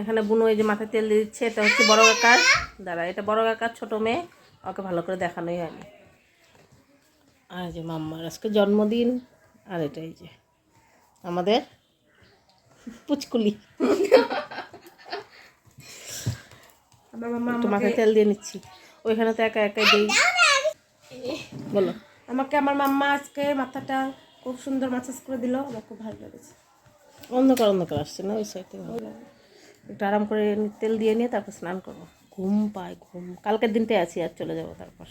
এখানে বুনো এই যে মাথায় তেল দিয়ে দিচ্ছে এটা হচ্ছে বড় কাকার। দাঁড়া এটা বড় কাকার ছোটো মেয়ে। ওকে ভালো করে দেখানোই হয়নি। আর যে মাম্মার আজকে জন্মদিন আর এটাই যে আমাদের পুচকুলি। একটু মাথায় তেল দিয়ে নিচ্ছি। ওইখানে তো একা একাই দিই। বলো। আমাকে আমার মাম্মা আজকে মাথাটা খুব সুন্দর মাসাজ করে দিল আমার খুব ভালো লেগেছে। অন্ধকার অন্ধকার আসছে না ওই সাইডে একটু আরাম করে তেল দিয়ে নিয়ে তারপর স্নান করব। ঘুম পায় ঘুম। কালকের দিনটাই আছি আর চলে যাব তারপর।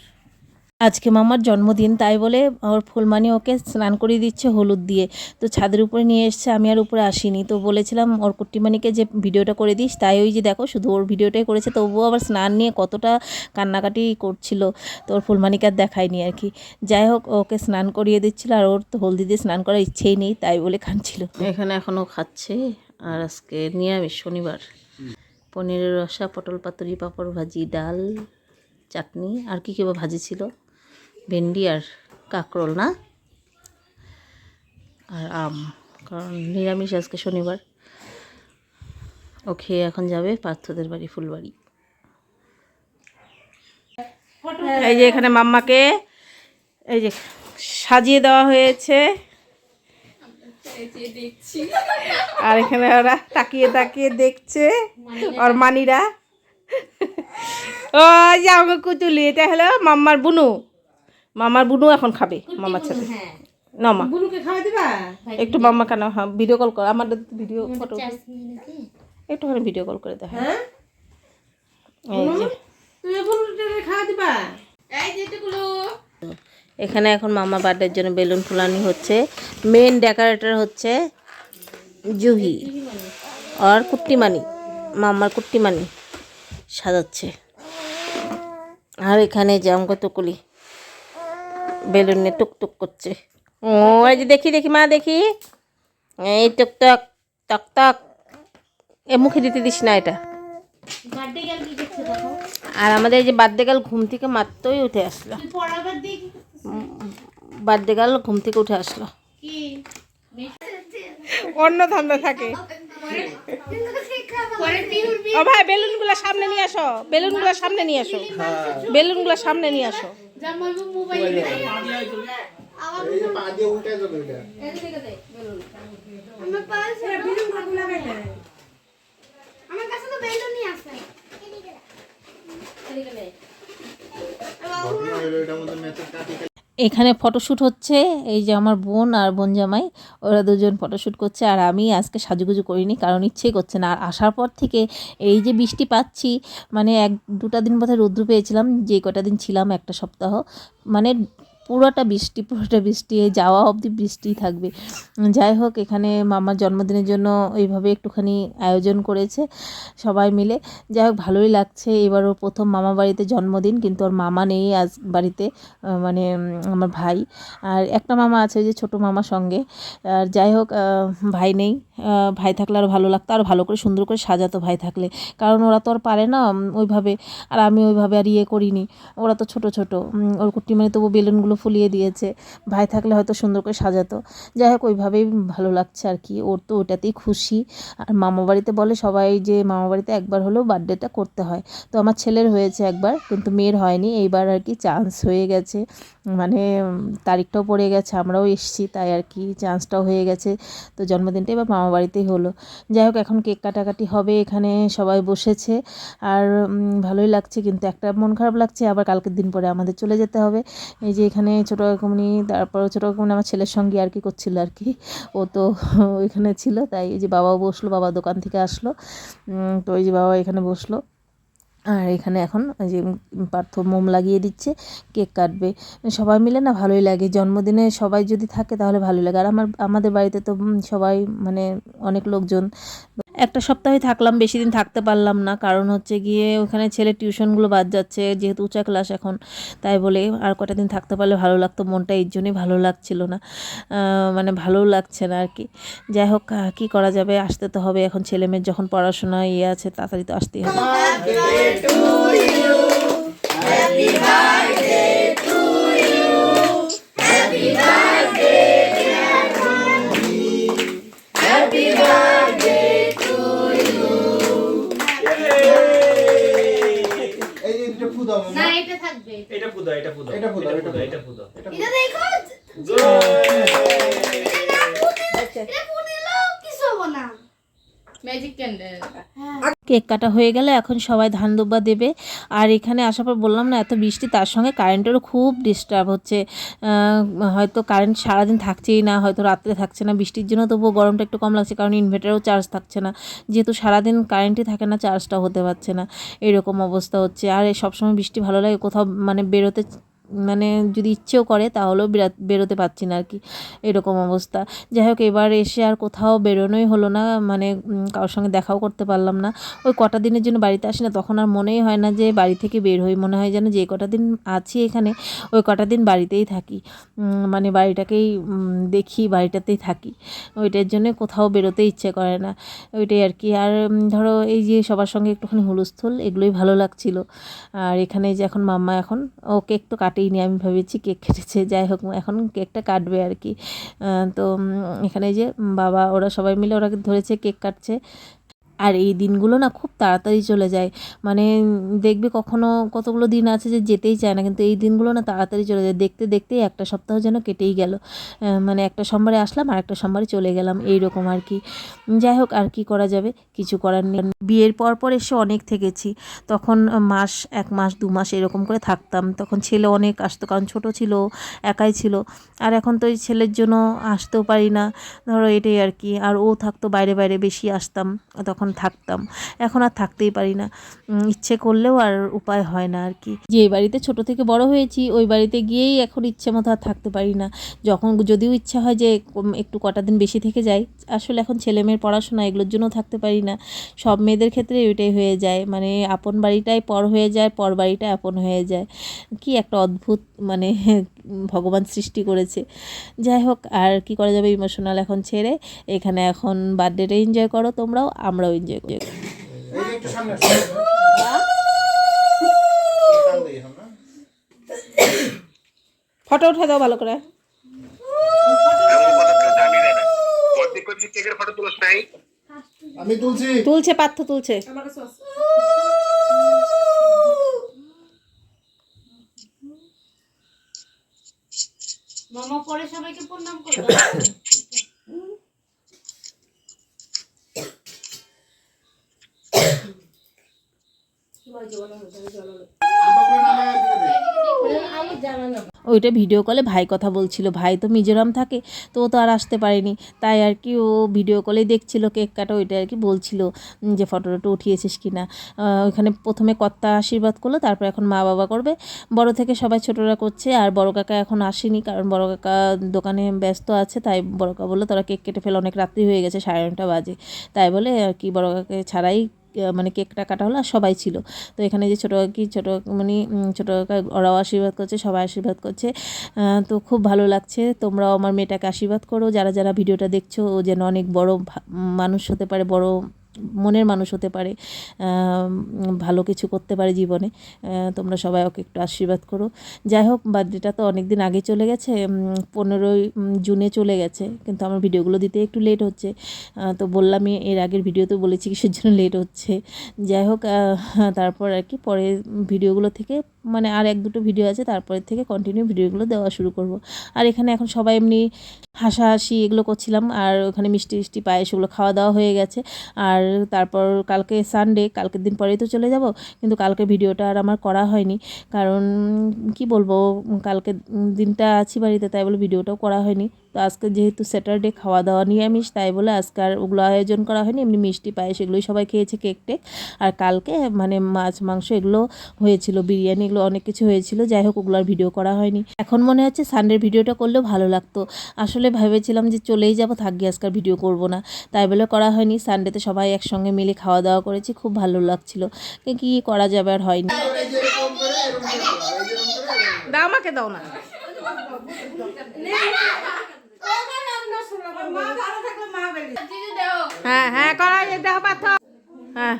আজকে মামার জন্মদিন তাই বলে ওর ফুলমানি ওকে স্নান করিয়ে দিচ্ছে হলুদ দিয়ে। তো ছাদের উপরে নিয়ে এসছে আমি আর উপরে আসিনি। তো বলেছিলাম ওর কুট্টিমানিকে যে ভিডিওটা করে দিস তাই ওই যে দেখো শুধু ওর ভিডিওটাই করেছে। তবুও আবার স্নান নিয়ে কতটা কান্নাকাটি করছিল তো ওর ফুলমানিকে আর দেখায়নি আর কি। যাই হোক ওকে স্নান করিয়ে দিচ্ছিল আর ওর তো হলদি দিয়ে স্নান করার ইচ্ছেই নেই তাই বলে কাঁদছিল। এখানে এখনও খাচ্ছে। আর আজকে নিরামিষ, শনিবার। পনিরের রসা, পটল পাতুরি, পাঁপড় ভাজি, ডাল, চাটনি। আর কী কী বা ভাজি ছিল? ভেন্ডি আর কাঁকরোল, না? আর আম, কারণ নিরামিষ আজকে শনিবার। ও খেয়ে এখন যাবে পার্থদের বাড়ি, ফুলবাড়ি। এই যে এখানে মাম্মাকে এই যে সাজিয়ে দেওয়া হয়েছে। আর এখানে ওরা তাকিয়ে তাকিয়ে দেখছে আর মানিরা। ও এই যে আমাকে কুতুলি এটা হলো মাম্মার বুনু। মামার বুনু এখন খাবে মামার সাথে। না মা। বুনুকে খাওয়া দিবা? একটু মাম্মা কেন হ্যাঁ ভিডিও কল কর। আমার ভিডিও ফটো একটুখানি ভিডিও কল করে দেখা হ্যাঁ? এই যে। তুমি খাওয়া দিবা? এখানে এখন মামা বার্থডের জন্য বেলুন ফুলানি হচ্ছে। মেন ডেকোরেটর হচ্ছে জুহি। আর কুট্টিমানি মামার কুট্টিমানি সাজাচ্ছে। আর এখানে জাম কতগুলি বেলুন নিয়ে টুকটুক করছে। ও এই যে দেখি দেখি মা দেখি। এই টুকটক টক টক এ মুখে দিতে দিস না এটা। আর আমাদের এই যে বার্থডে গাল ঘুম থেকে মাত্রই উঠে আসলো। বার্থডে গাল ঘুম থেকে উঠে আসলো। অন্য ধান্দা থাকে। ও ভাই বেলুনগুলো সামনে নিয়ে আসো। বেলুনগুলো সামনে নিয়ে আসো। বেলুনগুলো সামনে নিয়ে আসো। আমার কাছে তো বেলুনই আছে এখানে ফটোশ্যুট হচ্ছে, এই যে আমার বোন আর বোন জামাই, ওরা দুজন ফটোশ্যুট করছে আর আমি আজকে সাজুগুজু করিনি কারণ ইচ্ছেই করছে না। আর আসার পর থেকে এই যে বৃষ্টি পাচ্ছি মানে এক দুটা দিন বোধহয় রৌদ্র পেয়েছিলাম, যে কটা দিন ছিলাম একটা সপ্তাহ মানে পুরোটা বৃষ্টি পুরোটা বৃষ্টি, এই যাওয়া অবধি বৃষ্টিই থাকবে। যাই হোক, এখানে মামার জন্মদিনের জন্য এইভাবে একটুখানি আয়োজন করেছে সবাই মিলে। যাই হোক, ভালোই লাগছে। এবার ওর প্রথম মামা বাড়িতে জন্মদিন, কিন্তু ওর মামা নেই আজ বাড়িতে মানে আমার ভাই। আর একটা মামা আছে যে ছোটো মামার সঙ্গে। আর যাই হোক ভাই নেই। ভাই থাকলে আরও ভালো লাগতো। আর ভালো করে, সুন্দর করে সাজাতো ভাই থাকলে। কারণ ওরা তো আর পারে না ওইভাবে। আর আমি ওইভাবে আর ইয়ে করিনি। ওরা তো ছোট ছোট। ওর কুট্টি মানে তবু বেলুনগুলো ফুলিয়ে দিয়েছে। ভাই থাকলে হয়তো সুন্দর করে সাজাতো। যাই হোক, ওইভাবেই ভালো লাগছে আর কি। ওর তো ওটাতেই খুশি। আর মামা বাড়িতে বলে সবাই যে মামা বাড়িতে একবার হলেও বার্থডেটা করতে হয়। তো আমার ছেলের হয়েছে একবার, কিন্তু মেয়ের হয়নি। এইবার আর কি চান্স হয়ে গেছে। মানে তারিখটাও পড়ে গেছে, আমরাও এসছি, তাই আর কি চান্সটাও হয়ে গেছে। তো জন্মদিনটা এবার মামা বাড়িতেই হলো। যাই হোক, এখন কেক কাটাকাটি হবে এখানে, সবাই বসেছে। আর ভালোই লাগছে, কিন্তু একটা মন খারাপ লাগছে, আবার কালকের দিন পরে আমাদের চলে যেতে হবে। এই যে এখানে ছোটো কাকুমনি তারপর ছোটো কাকুমনি আমার ছেলের সঙ্গে আর কি করছিল আর কি। ও তো ওইখানে ছিল, তাই এই যে বাবাও বসল, বাবা দোকান থেকে আসলো। তো ওই যে বাবা এখানে বসল। আর এখানে এখন ওই যে পার্থ মোম লাগিয়ে দিচ্ছে, কেক কাটবে। সবাই মিলে না ভালোই লাগে। জন্মদিনে সবাই যদি থাকে তাহলে ভালোই লাগে। আর আমার, আমাদের বাড়িতে তো সবাই মানে অনেক লোকজন। একটা সপ্তাহে থাকলাম, বেশি দিন থাকতে পারলাম না। কারণ হচ্ছে গিয়ে ওখানে ছেলে টিউশনগুলো বাদ যাচ্ছে, যেহেতু উঁচা ক্লাস এখন, তাই বলে আর কটা দিন থাকতে পারলে ভালো লাগতো, মনটা এর জন্যই ভালো লাগছিল না। মানে ভালোও লাগছে না আর কি। যাই হোক কী করা যাবে? আসতে তো হবে। এখন ছেলে মেয়ের যখন পড়াশোনা ইয়ে আছে, তাড়াতাড়ি তো আসতেই হবে। কেক কাটা হয়ে গেলে এখন সবাই ধান দুব্বা দেবে। আর এখানে আসার পর বললাম না, এত বৃষ্টি, তার সঙ্গে কারেন্টেরও খুব ডিস্টার্ব হচ্ছে। হয়তো কারেন্ট সারাদিন থাকছেই না, হয়তো রাত্রে থাকছে না। বৃষ্টির জন্য তবুও গরমটা একটু কম লাগছে, কারণ ইনভার্টারও চার্জ থাকছে না। যেহেতু সারাদিন কারেন্টই থাকে না চার্জটাও হতে পারছে না। এরকম অবস্থা হচ্ছে। আর সবসময় বৃষ্টি ভালো লাগে, কোথাও মানে বেরোতে মানে যদি ইচ্ছেও করে, তাহলেও বেরোতে পারছি না আর কি এরকম অবস্থা। যাই হোক, এবার এসে আর কোথাও বেরোনোই হলো না মানে কারোর সঙ্গে দেখাও করতে পারলাম না। ওই কটা দিনের জন্য বাড়িতে আসি না, তখন আর মনেই হয় না যে বাড়ি থেকে বের হই। মনে হয় যেন যে কটা দিন আছি এখানে, ওই কটা দিন বাড়িতেই থাকি। মানে বাড়িটাকেই দেখি, বাড়িটাতেই থাকি। ওইটার জন্য কোথাও বেরোতে ইচ্ছে করে না। ওইটাই আর কি আর ধরো, এই যে সবার সঙ্গে একটুখানি হুলস্থুল, এগুলোই ভালো লাগছিল। আর এখানে যে এখন মাম্মা এখন ও কেক তো কাটেইনি আমি ভেবেছি কেক কেটেছে, যাই হোক, এখন কেকটা কাটবে আর কি। তো এখানে যে বাবা, ওরা সবাই মিলে ওরা ধরেছে কেক কাটছে। আর এই দিনগুলো না খুব তাড়াতাড়ি চলে যায়। মানে দেখবে কখনো কতগুলো দিন আছে যে যেতেই চায় না, কিন্তু এই দিনগুলো না তাড়াতাড়ি চলে যায়। দেখতে দেখতেই একটা সপ্তাহ যেন কেটেই গেল। মানে একটা সোমবারে আসলাম আর একটা সোমবারে চলে গেলাম। এই রকম আর কি। যাই হোক, আর কি করা যাবে? কিছু করার নেই। বিয়ের পর পর এসে অনেক থেকেছি। তখন মাস, এক মাস, দু মাস এরকম করে থাকতাম। তখন ছেলে অনেক আসতো, কারণ ছোট ছিল, একাই ছিল। আর এখন তো এই ছেলের জন্য আসতেও পারি না। ধরো এটাই আর কি। আর ও থাকতো বাইরে বাইরে বেশি আসতাম। তখন থাকতাম। এখন আর থাকতেই পারি না। ইচ্ছে করলেও আর উপায় হয় না আর কি। যে বাড়িতে ছোট থেকে বড় হয়েছি, ওই বাড়িতে গিয়েই এখন ইচ্ছে মতো আর থাকতে পারি না। যখন যদিও ইচ্ছা হয় যে একটু কটা দিন বেশি থেকে যাই, আসলে এখন ছেলে মেয়ের পড়াশোনা এগুলোর জন্য থাকতে পারি না। সব মেয়েদের ক্ষেত্রে ওইটাই হয়ে যায়। মানে আপন বাড়িটাই পর হয়ে যায়, পর বাড়িটা আপন হয়ে যায়। কি একটা অদ্ভুত মানে ভগবান সৃষ্টি করেছে। যাই হোক আর কি করা যাবে? ইমোশনাল এখন ছেড়ে। এখানে এখন বার্থডেটা এনজয় করো তোমরাও আমরাও এনজয় করি? ফটো উঠে দাও ভালো করে। আমি তুলছি। তুলছে পার্থ তুলছে আমার কাছে আছে। মামা পরে সবাইকে প্রণাম করবে দিকে দে। ওইটা ভিডিও কলে ভাই কথা বলছিল, ভাই তো মিজোরাম থাকে, তো ও তো আর আসতে পারেনি। তাই আর কি ও ভিডিও কলেই দেখছিল কেক কাটা, ওইটা আর কি বলছিল যে ফটো টটো উঠিয়েছিস কি না ওইখানে প্রথমে কর্তা আশীর্বাদ করল, তারপর এখন মা বাবা করবে। বড় থেকে সবাই ছোটরা করছে, আর বড় কাকা এখন আসেনি, কারণ বড় কাকা দোকানে ব্যস্ত আছে, তাই বড় কাকা বলল, তোরা কেক কেটে ফেলে, অনেক রাত্রি হয়ে গেছে, সাড়ে নটা বাজে। তাই বলে আর কি বড় কাকে ছাড়াই মানে কেকটা কাটা হলো আর সবাই ছিল। তো এখানে যে ছোটো কি ছোটো মানে ছোটো ওরাও আশীর্বাদ করছে, সবাই আশীর্বাদ করছে। তো খুব ভালো লাগছে। তোমরাও আমার মেয়েটাকে আশীর্বাদ করো। যারা যারা ভিডিওটা দেখছ ও যেন অনেক বড় মানুষ হতে পারে, বড় মনের মানুষ হতে পারে ভালো কিছু করতে পারে জীবনে তোমরা সবাই ওকে একটু আশীর্বাদ করো। যাই হোক, বার্থডেটা তো অনেক দিন আগে চলে গেছে পনেরোই জুনে চলে গেছে, কিন্তু আমার ভিডিওগুলো দিতে একটু লেট হচ্ছে তো বললামই এর আগের ভিডিওতে বলেছি কিসের জন্য লেট হচ্ছে। যাই হোক তারপর আর কি, পরে ভিডিওগুলো থেকে মানে আর এক দুটো ভিডিও আছে তারপরে থেকে কন্টিনিউ ভিডিওগুলো দেওয়া শুরু করব। আর এখানে এখন সবাই এমনি হাসাহাসি এগুলো করছিলাম, আর ওখানে মিষ্টি মিষ্টি পায়েস, ওগুলো খাওয়া দাওয়া হয়ে গেছে। আর তারপর কালকে সানডে কালকের দিন পরেই তো চলে যাব। কিন্তু কালকে ভিডিওটা আর আমার করা হয়নি। কারণ কি বলব কালকে দিনটা আছি বাড়িতে, তাই বলে ভিডিওটাও করা হয়নি। তো আজকে যেহেতু স্যাটারডে খাওয়া দাওয়া নিরামিষ তাই বলে আজকে আর ওগুলো আয়োজন করা হয়নি। এমনি মিষ্টি পায়েস এগুলোই সবাই খেয়েছে কেক টেক। আর কালকে মানে মাছ মাংস এগুলো হয়েছিল বিরিয়ানি এগুলো অনেক কিছু হয়েছিল। যাই হোক ওগুলো আর ভিডিও করা হয়নি। এখন মনে হচ্ছে সানডের ভিডিওটা করলেও ভালো লাগতো। আসলে ভেবেছিলাম যে চলেই যাব থাকবে আজকাল ভিডিও করব না। তাই বলে করা হয়নি। সানডেতে সবাই একসঙ্গে মিলে খাওয়া দাওয়া করেছি খুব ভালো লাগছিল। কি করা যাবে আর হয়নি। দাও আমাকে দাও না। হ্যাঁ হ্যাঁ করা যেতে হবে হ্যাঁ।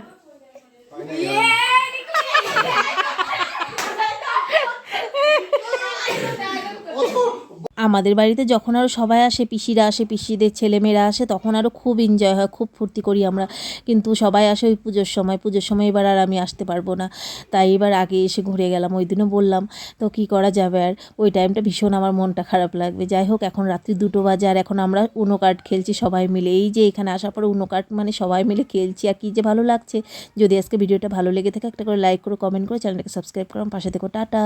আমাদের বাড়িতে যখন আরও সবাই আসে, পিসিরা আসে, পিসিদের ছেলেমেয়েরা আসে, তখন আরও খুব এনজয় হয়, খুব ফুর্তি করি আমরা। কিন্তু সবাই আসে ওই পুজোর সময় পুজোর সময় এবার আর আমি আসতে পারব না। তাই এবার আগে এসে ঘুরে গেলাম, ওই দিনও বললাম, তো কী করা যাবে আর? ওই টাইমটা ভীষণ আমার মনটা খারাপ লাগবে। যাই হোক, এখন রাত্রি দুটো বাজে আর এখন আমরা উনো কার্ড খেলছি সবাই মিলে। এই যে এখানে আসার পরে উনো কার্ড মানে সবাই মিলে খেলছি, আর কী যে ভালো লাগছে। যদি আজকে ভিডিওটা ভালো লেগে থাকে, একটা করে লাইক করো কমেন্ট করো চ্যানেলটাকে সাবস্ক্রাইব করো পাশে থেকো। টাটা!